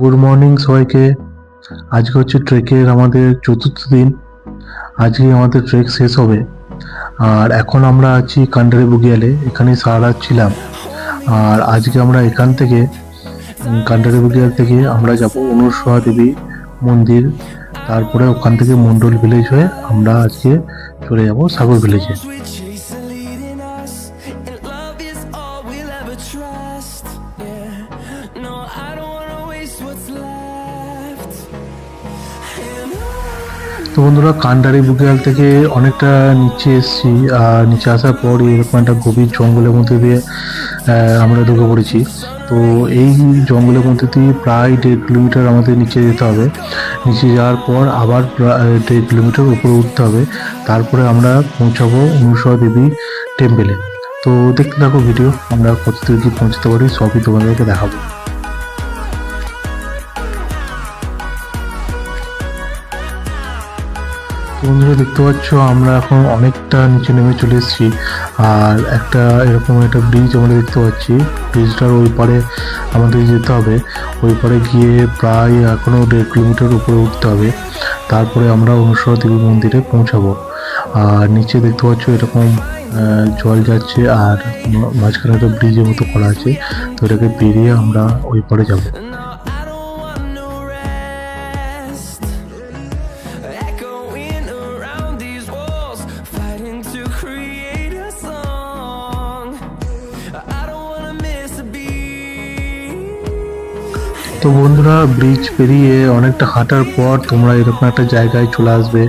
Good morning সবাইকে। আজকে হচ্ছে ট্রেকের আমাদের চতুর্থ দিন। আজকে আমাদের ট্রেক শেষ হবে। আর এখন আমরা আছি কান্ডারি বুগিয়ালে এখানে সারা রাত ছিলাম। আর আজকে আমরা এখান থেকে কান্ডারি বুগিয়াল থেকে আমরা যাব অনুসোয়া দেবী মন্দির। তারপরে ওখান থেকে মন্ডল ভিলেজ হয়ে আমরা আজকে চলে যাব সাগর ভিলেজে তো বন্ধুরা, কান্ডারি বুকিয়াল থেকে অনেকটা নিচে এসেছি, আর নিচে আসার পর এরকম একটা গভীর জঙ্গলের মধ্যে দিয়ে আমরা ঢুকে পড়েছি। তো এই জঙ্গলের মধ্যে দিয়ে প্রায় দেড় কিলোমিটার আমাদের নিচে যেতে হবে। নিচে যাওয়ার পর আবার দেড় কিলোমিটার উপরে উঠতে হবে। তারপরে আমরা পৌঁছাবো অনুসয়া দেবী টেম্পেলে। তো দেখতে থাকো ভিডিও, আমরা কত দূর কি পৌঁছতে পারি সবই তোমাদেরকে দেখাবো। বন্ধুরা দেখতে পাচ্ছ, আমরা এখন অনেকটা নিচে নেমে চলে এসেছি। আর একটা এরকম একটা ব্রিজ আমরা দেখতে পাচ্ছি। ব্রিজটার ওই পারে আমাদের যেতে হবে। ওই পারে গিয়ে প্রায় এখনও দেড় কিলোমিটার উপরে উঠতে হবে। তারপরে আমরা অনুসরা দেবী মন্দিরে পৌঁছাবো। আর নিচে দেখতে পাচ্ছ, এরকম জল যাচ্ছে আর মাঝখানে একটা ব্রিজের মতো করা আছে। তো এটাকে পেরিয়ে আমরা ওই পারে যাব। তো বন্ধুরা ব্রিজ পেরিয়ে অনেকটা হাঁটার পর তোমরা এরকম একটা জায়গায় চলে আসবে,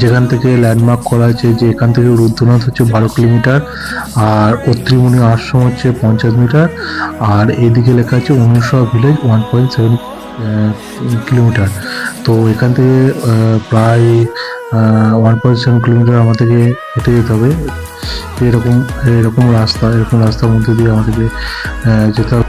যেখান থেকে ল্যান্ডমার্ক করা আছে যে এখান থেকে রুদ্রনাথ হচ্ছে বারো কিলোমিটার, আর অত্রিমণি আশ্রম হচ্ছে পঞ্চাশ মিটার, আর এদিকে লেখা আছে Anusa village one point seven kilometre. তো এখান থেকে প্রায় ওয়ান পয়েন্ট সেভেন কিলোমিটার আমাদেরকে হেঁটে যেতে হবে। এরকম এরকম রাস্তা, এরকম রাস্তার মধ্যে দিয়ে আমাদেরকে যেতে হবে।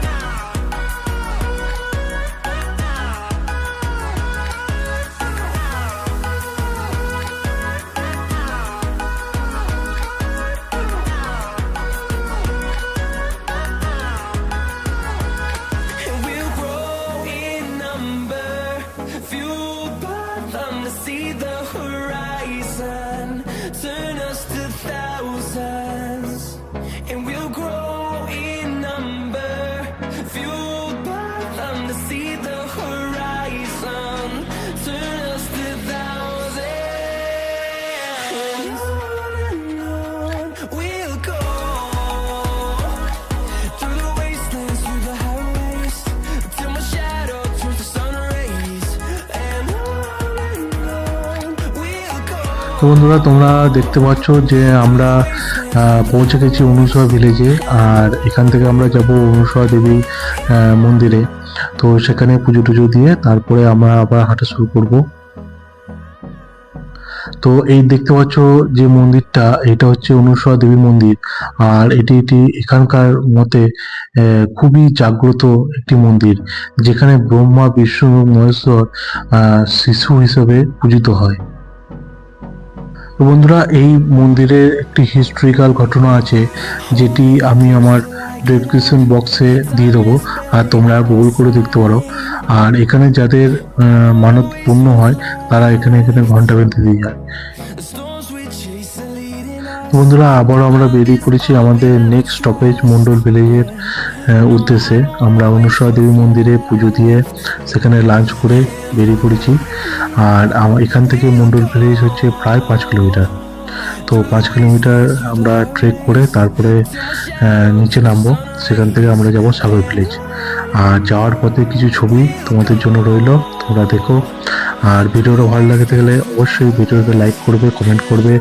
তো বন্ধুরা, তোমরা দেখতে পাচ্ছ যে আমরা পৌঁছে গেছি অনুসয়া ভিলেজে আর এখান থেকে আমরা যাব অনুসয়া দেবী মন্দিরে। তো সেখানে পুজো টুজো দিয়ে তারপরে আমরা আবার হাঁটা শুরু করব। তো এই দেখতে পাচ্ছ যে মন্দিরটা, এটা হচ্ছে অনুসয়া দেবী মন্দির। আর এটি এটি এখানকার মতে খুবই জাগ্রত একটি মন্দির, যেখানে ব্রহ্মা, বিষ্ণু, মহেশ্বর শিশু হিসেবে পূজিত হয়। তো বন্ধুরা, এই মন্দিরে একটি হিস্ট্রিক্যাল ঘটনা আছে, যেটি আমি আমার ডেসক্রিপশন বক্সে দিয়ে দেবো, আর তোমরা গুগল করে দেখতে পারো। আর এখানে যাদের মানত পূর্ণ হয়, তারা এখানে এখানে ঘণ্টা বেঁধে দিয়ে যায়। বন্ধুরা, আবারও আমরা বেরিয়ে পড়েছি আমাদের নেক্সট স্টপেজ মন্ডল ভিলেজের উদ্দেশ্যে। আমরা অনুসয়া দেবী মন্দিরে পুজো দিয়ে সেখানে লাঞ্চ করে বেরিয়ে পড়েছি। আর এখান থেকে মন্ডল ভিলেজ হচ্ছে প্রায় পাঁচ কিলোমিটার। তো পাঁচ কিলোমিটার আমরা ট্রেক করে তারপরে নিচে নামবো। সেখান থেকে আমরা যাব সাগর ভিলেজ আর যাওয়ার পথে কিছু ছবি তোমাদের জন্য রইল। তোমরা দেখো। আর ভিডিওটা ভালো লাগতে গেলে অবশ্যই ভিডিওতে লাইক করবে কমেন্ট করবে।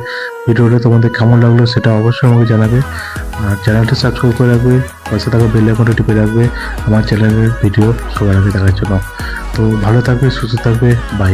ভিডিওটা তোমাদের কেমন লাগল সেটা অবশ্যই আমাকে জানাবে। আর চ্যানেলটা সাবস্ক্রাইব করে রাখবে, পাশে থাকা বেল আইকনটা টিপে রাখবে, আমার চ্যানেলের ভিডিও সবার আগে দেখার জন্য। তো ভালো থাকবে, সুস্থ থাকবে বাই